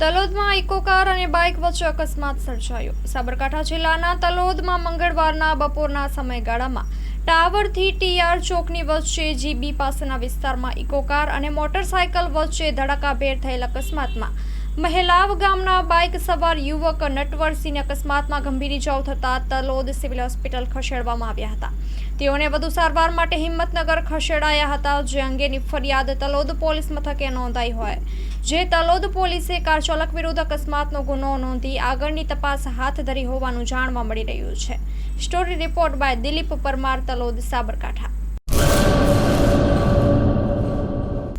તલોદમાં Eeco car અને bike વચ્ચે અકસ્માત સર્જાયો. સાબરકાંઠા જિલ્લાના તલોદમાં મંગળવારના બપોરના સમયગાળામાં ટાવરથી ટીઆર ચોકની વચ્ચે જીબી પાસેના વિસ્તારમાં ઇકો કાર અને મોટરસાયકલ વચ્ચે ધડાકાભેર થયેલ અકસ્માતમાં મહેલાવ ગામના બાઇક સવાર યુવક નટવરસિંહને અકસ્માતમાં ગંભીર ઇજાઓ થતા તલોદ સિવિલ હોસ્પિટલ ખસેડવામાં આવ્યા હતા. તેઓને વધુ સારવાર માટે હિંમતનગર ખસેડાયા હતા, જે અંગેની ફરિયાદ તલોદ પોલીસ મથકે નોંધાઈ હોય. જે તલોદ પોલીસે કાર ચાલક વિરુદ્ધ અકસ્માતનો ગુનો નોંધી આગળની તપાસ હાથ ધરી હોવાનું જાણવા મળી રહ્યું છે. Story report by Dilip Parmar, Talod Sabarkantha.